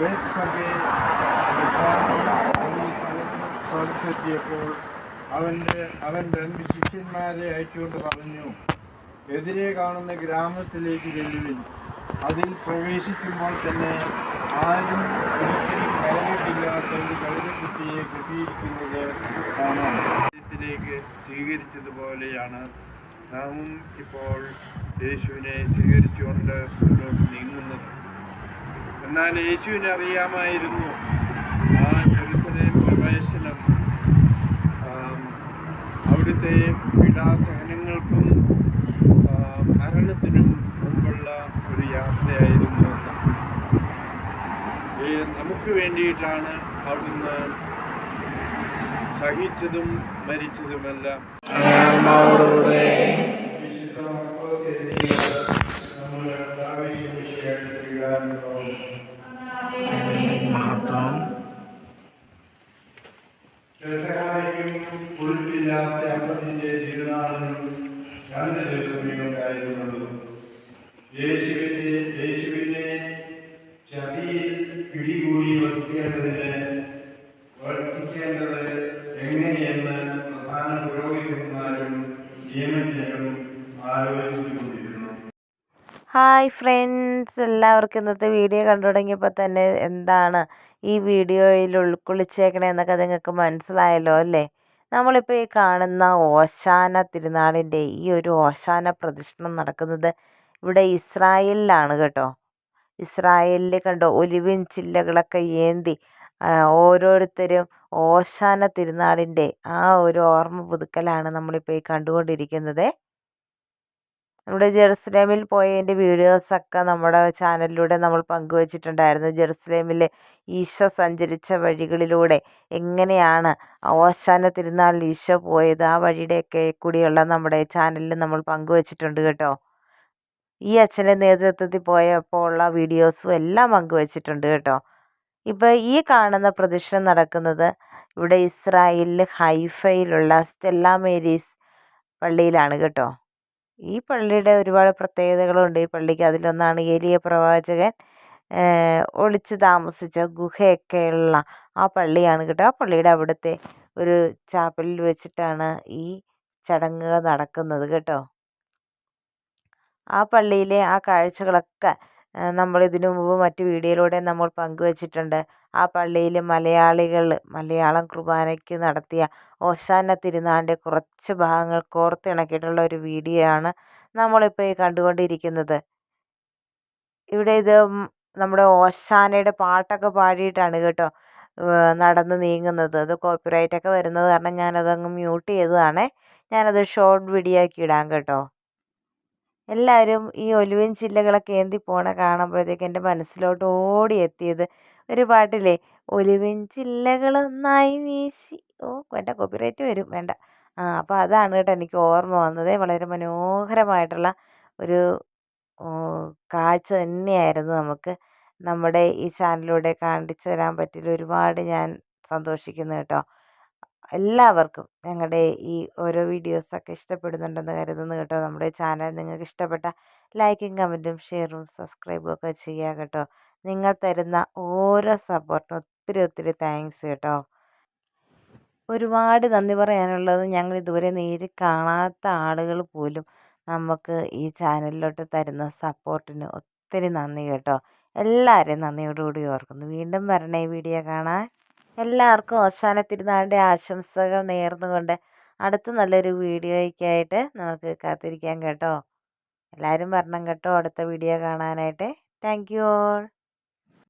ബേത്പഗെ സ്ഥലത്തെത്തിയപ്പോൾ അവന്റെ അവൻ രണ്ട് ശിഷ്യന്മാരെ അയച്ചുകൊണ്ട് പറഞ്ഞു എതിരെ കാണുന്ന ഗ്രാമത്തിലേക്ക് ചെല്ലുവിൻ. അതിൽ പ്രവേശിക്കുമ്പോൾ തന്നെ ആരും ഒരിക്കലും കഴിഞ്ഞിട്ടില്ലാത്ത ഒരു കഴുതക്കുട്ടിയെ കെട്ടിയിരിക്കുന്നത് കാണാം. സ്വീകരിച്ചതുപോലെയാണ്. നാമും ഇപ്പോൾ യേശുവിനെ സ്വീകരിച്ചുകൊണ്ട് മുന്നോട്ട് നീങ്ങുന്നത്. എന്നാൽ യേശുവിനെ അറിയാമായിരുന്നു. ആ ജെറുസലേം പ്രവേശനം. അവിടുത്തെ പീഡാസഹനങ്ങൾക്കും മരണത്തിനും മുമ്പുള്ള ഒരു യാത്രയായിരുന്നു എന്ന് നമുക്ക് വേണ്ടിയിട്ടാണ് അവിടുന്ന് സഹിച്ചതും മരിച്ചതുമെല്ലാം. പെസഹായ്ക്കും ഉൾപ്പില്ലാത്ത അപ്പത്തിന്റെ തിരുനാളിനും രണ്ട് ദിവസമേ ഉണ്ടായിരുന്നുള്ളൂ. യേശുവിനെ ചതിയിൽ പിടികൂടി വധിക്കേണ്ടതിന് വർദ്ധിക്കേണ്ടത് എങ്ങനെയെന്ന് പ്രധാന പുരോഹിതന്മാരും നിയമജ്ഞരും ആലോചിച്ചുകൊണ്ടിരുന്നു. ഹായ് ഫ്രണ്ട്സ് എല്ലാവർക്കും ഇന്നത്തെ വീഡിയോ കണ്ടു തുടങ്ങിയപ്പോൾ തന്നെ എന്താണ് ഈ വീഡിയോയിൽ ഉൾക്കൊള്ളിച്ചേക്കണേ എന്നൊക്കെ നിങ്ങൾക്ക് മനസ്സിലായല്ലോ അല്ലേ? നമ്മളിപ്പോൾ ഈ കാണുന്ന ഓശാന തിരുനാളിന്റെ ഈ ഒരു ഓശാന പ്രദക്ഷിണം നടക്കുന്നത് ഇവിടെ ഇസ്രായേലിലാണ് കേട്ടോ. ഇസ്രായേലിൽ കണ്ടോ ഒലിവിൻ ചില്ലകളൊക്കെ ഏന്തി ഓരോരുത്തരും ഓശാന തിരുനാളിന്റെ ആ ഒരു ഓർമ്മ പുതുക്കലാണ് നമ്മളിപ്പോൾ ഈ കണ്ടുകൊണ്ടിരിക്കുന്നത്. നമ്മുടെ ജെറുസലേമിൽ പോയതിന്റെ വീഡിയോസൊക്കെ നമ്മുടെ ചാനലിലൂടെ നമ്മൾ പങ്കുവച്ചിട്ടുണ്ടായിരുന്നു. ജെറുസലേമിലെ ഈശോ സഞ്ചരിച്ച വഴികളിലൂടെ എങ്ങനെയാണ് ഓശാന തിരുനാൾ ഈശോ പോയത്? ആ വഴിയുടെയൊക്കെ കൂടിയുള്ള നമ്മുടെ ചാനലിൽ നമ്മൾ പങ്കുവച്ചിട്ടുണ്ട് കേട്ടോ. ഈ അച്ഛന്റെ നേതൃത്വത്തിൽ പോയപ്പോൾ ഉള്ള വീഡിയോസും എല്ലാം പങ്കുവച്ചിട്ടുണ്ട് കേട്ടോ. ഇപ്പോൾ ഈ കാണുന്ന പ്രദക്ഷിണം നടക്കുന്നത് ഇവിടെ ഇസ്രായേലിൽ ഹൈഫയിലുള്ള സ്റ്റെല്ല മേരീസ് പള്ളിയിലാണ് കേട്ടോ. ഈ പള്ളിയുടെ ഒരുപാട് പ്രത്യേകതകളുണ്ട്. ഈ പള്ളിക്ക് അതിലൊന്നാണ് ഏലിയ പ്രവാചകൻ ഒളിച്ച് താമസിച്ച ഗുഹയൊക്കെയുള്ള ആ പള്ളിയാണ് കേട്ടോ. ആ പള്ളിയുടെ അവിടുത്തെ ഒരു ചാപ്പലിൽ വെച്ചിട്ടാണ് ഈ ചടങ്ങുകൾ നടക്കുന്നത് കേട്ടോ. ആ പള്ളിയിലെ ആ കാഴ്ചകളൊക്കെ നമ്മൾ ഇതിനു മുമ്പ് മറ്റു വീഡിയോയിലൂടെ നമ്മൾ പങ്കുവച്ചിട്ടുണ്ട്. ആ പള്ളിയിൽ മലയാളികൾ മലയാളം കുർബാനയ്ക്ക് നടത്തിയ ഓശാന തിരുനാളിന്റെ കുറച്ച് ഭാഗങ്ങൾ കോർത്തിണക്കിയിട്ടുള്ള ഒരു വീഡിയോ ആണ് നമ്മളിപ്പോൾ ഈ കണ്ടുകൊണ്ടിരിക്കുന്നത്. ഇവിടെ ഇത് നമ്മുടെ ഓശാനയുടെ പാട്ടൊക്കെ പാടിയിട്ടാണ് കേട്ടോ നടന്ന് നീങ്ങുന്നത്. അത് കോപ്പിറൈറ്റ് ഒക്കെ വരുന്നത് കാരണം ഞാനതങ്ങ് മ്യൂട്ട് ചെയ്തതാണേ. ഞാനത് ഷോർട്ട് വീഡിയോ ആക്കി ഇടാം കേട്ടോ. എല്ലാവരും ഈ ഒലുവൻ ചില്ലകളൊക്കെ ഏന്തി പോണ കാണുമ്പോഴത്തേക്ക് എന്റെ മനസ്സിലോട്ട് ഓടിയെത്തിയത് ഒരു പാട്ടില്ലേ ഒലുവിൻ ചില്ലകളൊന്നായി വീശി. ഓ വേണ്ട കോപ്പിറൈറ്റ് വരും വേണ്ട. ആ അപ്പോൾ അതാണ് കേട്ടോ എനിക്ക് ഓർമ്മ വന്നത്. വളരെ മനോഹരമായിട്ടുള്ള ഒരു കാഴ്ച തന്നെയായിരുന്നു നമുക്ക് നമ്മുടെ ഈ ചാനലിലൂടെ കാണിച്ചു തരാൻ പറ്റിയതിൽ ഒരുപാട് ഞാൻ സന്തോഷിക്കുന്നു കേട്ടോ. എല്ലാവർക്കും ഞങ്ങളുടെ ഈ ഓരോ വീഡിയോസൊക്കെ ഇഷ്ടപ്പെടുന്നുണ്ടെന്ന് കരുതുന്നു കേട്ടോ. നമ്മുടെ ചാനൽ നിങ്ങൾക്ക് ഇഷ്ടപ്പെട്ട ലൈക്കും കമന്റും ഷെയറും സബ്സ്ക്രൈബും ഒക്കെ ചെയ്യുക കേട്ടോ. നിങ്ങൾ തരുന്ന ഓരോ സപ്പോർട്ടിനും ഒത്തിരി ഒത്തിരി താങ്ക്സ് കേട്ടോ. ഒരുപാട് നന്ദി പറയാനുള്ളത് ഞങ്ങൾ ഇതുവരെ നേരിൽ കാണാത്ത ആളുകൾ പോലും നമുക്ക് ഈ ചാനലിലോട്ട് തരുന്ന സപ്പോർട്ടിന് ഒത്തിരി നന്ദി കേട്ടോ. എല്ലാവരെയും നന്ദിയോടുകൂടി ഓർക്കുന്നു. വീണ്ടും വരണേ വീഡിയോ കാണാൻ. എല്ലാവർക്കും അവസാന തിരുനാളിന്റെ ആശംസകൾ നേർന്നുകൊണ്ട് അടുത്ത നല്ലൊരു വീഡിയോയ്ക്കായിട്ട് നമുക്ക് കാത്തിരിക്കാം കേട്ടോ. എല്ലാവരും വരണം കേട്ടോ അടുത്ത വീഡിയോ കാണാനായിട്ട്. Thank you all.